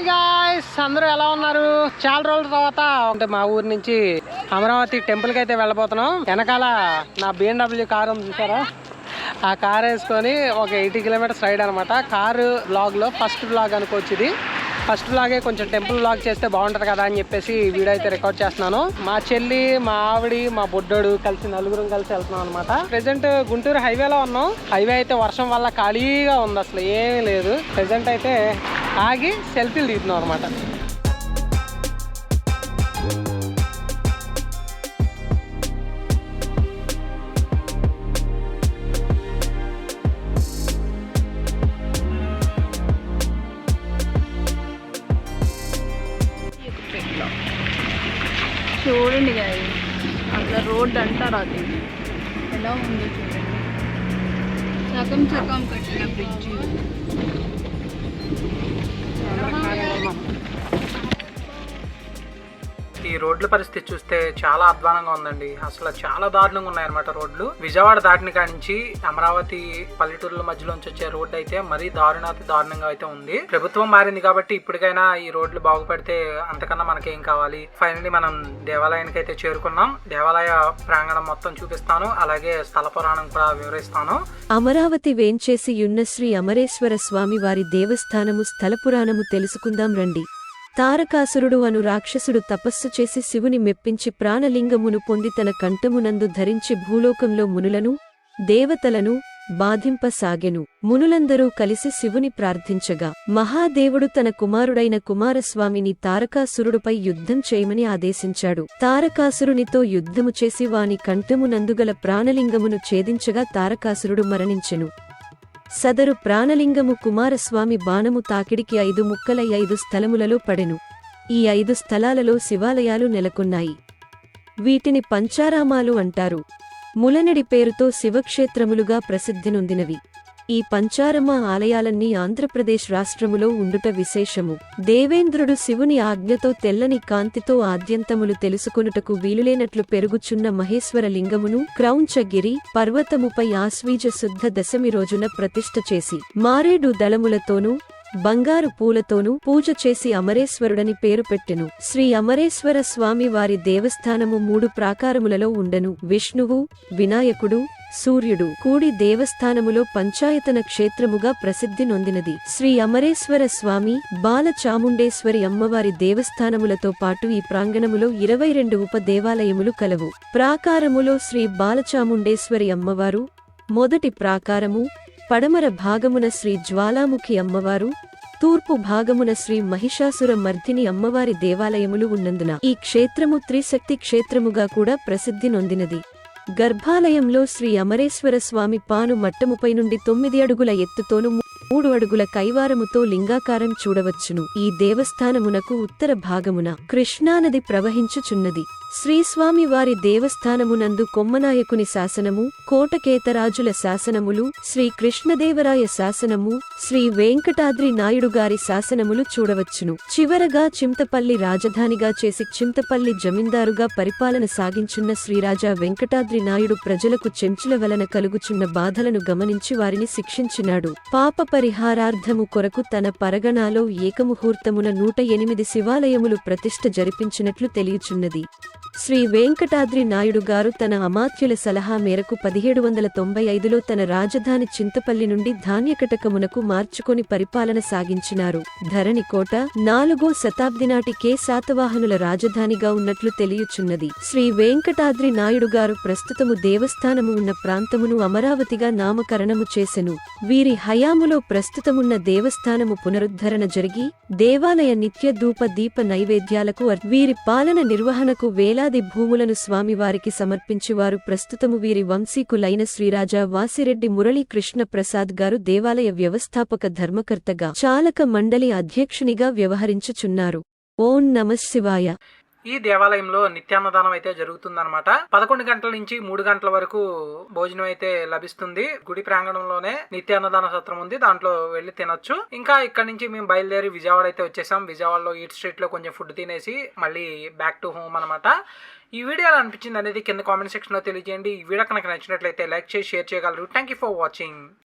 Hi guys అందరూ ఎలా ఉన్నారు? చాలా రోజుల తర్వాత అంటే మా ఊరు నుంచి అమరావతి టెంపుల్కి అయితే వెళ్ళబోతున్నాం. వెనకాల నా బిఎండబ్ల్యూ కారు ఉంది చూసారా? ఆ కార్ వేసుకొని ఒక ఎయిటీ కిలోమీటర్స్ రైడ్ అనమాట కారు బ్లాగ్లో ఫస్ట్ బ్లాగ్ అనుకోవచ్చు ఇది ఫస్ట్ బ్లాగే కొంచెం టెంపుల్ బ్లాగ్ చేస్తే బాగుంటుంది కదా అని చెప్పేసి వీడియో అయితే రికార్డ్ చేస్తున్నాను. మా చెల్లి మా ఆవిడి మా బుడ్డోడు కలిసి నలుగురం కలిసి వెళ్తున్నాం అనమాట ప్రెసెంట్ గుంటూరు హైవేలో ఉన్నాం. హైవే అయితే వర్షం వల్ల ఖాళీగా ఉంది అసలు ఏమీ లేదు. ప్రెసెంట్ అయితే ఆగి సెల్ఫీలు దిగుతున్నాం అనమాట చూడండి గాయ అట్లా రోడ్ అంటారు అది. ఎలా ఉందో చూడండి. సగం సగం కట్టిన బ్రిడ్జ్ ます。ఈ రోడ్ల పరిస్థితి చూస్తే చాలా అధ్వానంగా ఉందండి. అసలు చాలా దారుణంగా ఉన్నాయన్నమాట రోడ్లు. విజయవాడ దాటిని కానించి నుంచి అమరావతి పల్లెటూరుల మధ్యలోంచి వచ్చే రోడ్డు అయితే మరీ దారుణాతి దారుణంగా అయితే ఉంది. ప్రభుత్వం మారింది కాబట్టి ఇప్పటికైనా ఈ రోడ్లు బాగుపడితే అంతకన్నా మనకేం కావాలి? ఫైనలీ మనం దేవాలయానికి అయితే చేరుకున్నాం. దేవాలయ ప్రాంగణం మొత్తం చూపిస్తాను. అలాగే స్థల పురాణం కూడా వివరిస్తాను. అమరావతి వేంచేసి యున్న శ్రీ అమరేశ్వర స్వామి వారి దేవస్థానము స్థల పురాణము తెలుసుకుందాం రండి. తారకాసురుడు అను రాక్షసుడు తపస్సు చేసి శివుని మెప్పించి ప్రాణలింగమును పొంది తన కంఠమునందు ధరించి భూలోకంలో మునులను దేవతలను బాధింపసాగెను. మునులందరూ కలిసి శివుని ప్రార్థించగా మహాదేవుడు తన కుమారుడైన కుమారస్వామిని తారకాసురుడుపై యుద్ధం చేయమని ఆదేశించాడు. తారకాసురునితో యుద్ధము చేసి వాని కంఠమునందుగల ప్రాణలింగమును ఛేదించగా తారకాసురుడు మరణించెను. సదరు ప్రాణలింగము కుమారస్వామి బాణము తాకిడికి ఐదు ముక్కలై ఐదు స్థలములలో పడెను. ఈ ఐదు స్థలాలలో శివాలయాలు నెలకొన్నాయి. వీటిని పంచారామాలు అంటారు. ములనడి పేరుతో శివక్షేత్రములుగా ప్రసిద్ధి నొందినవి. ఈ పంచారమ ఆలయాలన్నీ ఆంధ్రప్రదేశ్ రాష్ట్రములో ఉండుట విశేషము. దేవేంద్రుడు శివుని ఆజ్ఞతో తెల్లని కాంతితో ఆద్యంతములు తెలుసుకొనుటకు వీలులేనట్లు పెరుగుచున్న మహేశ్వర లింగమును క్రౌంచగిరి పర్వతముపై ఆశ్వీజ శుద్ధ దశమి రోజున ప్రతిష్ఠ చేసి మారేడు దళములతోనూ బంగారు పూలతోనూ పూజ చేసి అమరేశ్వరుడని పేరు పెట్టెను. శ్రీ అమరేశ్వర స్వామి వారి దేవస్థానము మూడు ప్రాకారములలో ఉండను. విష్ణువు వినాయకుడు సూర్యుడు కూడి దేవస్థానములో పంచాయతన క్షేత్రముగా ప్రసిద్ధి నొందినది. శ్రీ అమరేశ్వర స్వామి బాలచాముండేశ్వరి అమ్మవారి దేవస్థానములతో పాటు ఈ ప్రాంగణములో ఇరవై రెండు ఉప దేవాలయములు కలవు. ప్రాకారములో శ్రీ బాలచాముండేశ్వరి అమ్మవారు మొదటి ప్రాకారము పడమర భాగమున శ్రీ జ్వాలాముఖి అమ్మవారు తూర్పు భాగమున శ్రీ మహిషాసుర మర్దిని అమ్మవారి దేవాలయములు ఉన్నందున ఈ క్షేత్రము త్రిశక్తి క్షేత్రముగా కూడా ప్రసిద్ధి నొందినది. గర్భాలయంలో శ్రీ అమరేశ్వర స్వామి పాను మట్టముపై నుండి తొమ్మిది అడుగుల ఎత్తుతోనూ మూడు అడుగుల కైవారముతో లింగాకారం చూడవచ్చును. ఈ దేవస్థానమునకు ఉత్తర భాగమున కృష్ణానది ప్రవహించుచున్నది. శ్రీస్వామివారి దేవస్థానమునందు కొమ్మనాయకుని శాసనము కోటకేతరాజుల శాసనములు శ్రీ కృష్ణదేవరాయ శాసనము శ్రీ వెంకటాద్రి నాయుడు గారి శాసనములు చూడవచ్చును. చివరగా చింతపల్లి రాజధానిగా చేసి చింతపల్లి జమీందారుగా పరిపాలన సాగించున్న శ్రీరాజా వెంకటాద్రి నాయుడు ప్రజలకు చెంచుల వలన కలుగుచున్న బాధలను గమనించి వారిని శిక్షించినాడు. పాప పాపపరిహారార్థము కొరకు తన పరగణాలో ఏకముహూర్తమున నూట ఎనిమిది శివాలయములు ప్రతిష్ఠ జరిపించినట్లు తెలియచున్నది. శ్రీ వెంకటాద్రి నాయుడు గారు తన అమాత్యుల సలహా మేరకు పదిహేడు వందల తొంభై ఐదులో తన రాజధాని చింతపల్లి నుండి ధాన్యకటకమునకు మార్చుకొని పరిపాలన సాగించినారు. ధరణికోట నాలుగో శతాబ్ది నాటి కే శాతవాహనుల రాజధానిగా ఉన్నట్లు తెలియచున్నది. శ్రీ వెంకటాద్రి నాయుడు గారు ప్రస్తుతము దేవస్థానము ఉన్న ప్రాంతమును అమరావతిగా నామకరణము చేసెను. వీరి హయాములో ప్రస్తుతమున్న దేవస్థానము పునరుద్ధరణ జరిగి దేవాలయ నిత్య ధూప దీప నైవేద్యాలకు వీరి పాలన నిర్వహణకు వేలాది భూములను స్వామివారికి సమర్పించి వారు ప్రస్తుతము వీరి వంశీకులైన శ్రీరాజా వాసిరెడ్డి మురళీ కృష్ణ ప్రసాద్ గారు దేవాలయ వ్యవస్థాపక ధర్మకర్తగా చాలక మండలి అధ్యక్షునిగా వ్యవహరించుచున్నారు. ఓం నమశివాయ ఈ దేవాలయంలో నిత్యాన్నదానం అయితే జరుగుతుందన్నమాట. పదకొండు గంటల నుంచి మూడు గంటల వరకు భోజనం అయితే లభిస్తుంది. గుడి ప్రాంగణంలోనే నిత్యాన్నదాన సత్రం ఉంది. దాంట్లో వెళ్ళి తినొచ్చు. ఇంకా ఇక్కడ నుంచి మేము బయలుదేరి విజయవాడ అయితే వచ్చేసాం. విజయవాడలో ఈట్ స్ట్రీట్లో కొంచెం ఫుడ్ తినేసి మళ్ళీ బ్యాక్ టు హోమ్ అనమాట ఈ వీడియో ఎలా అనిపించింది అనేది కింద కామెంట్ సెక్షన్లో తెలియజేయండి. ఈ వీడియో కనుక నచ్చినట్లయితే లైక్ చేసి షేర్ చేయగలరు. Thank you for watching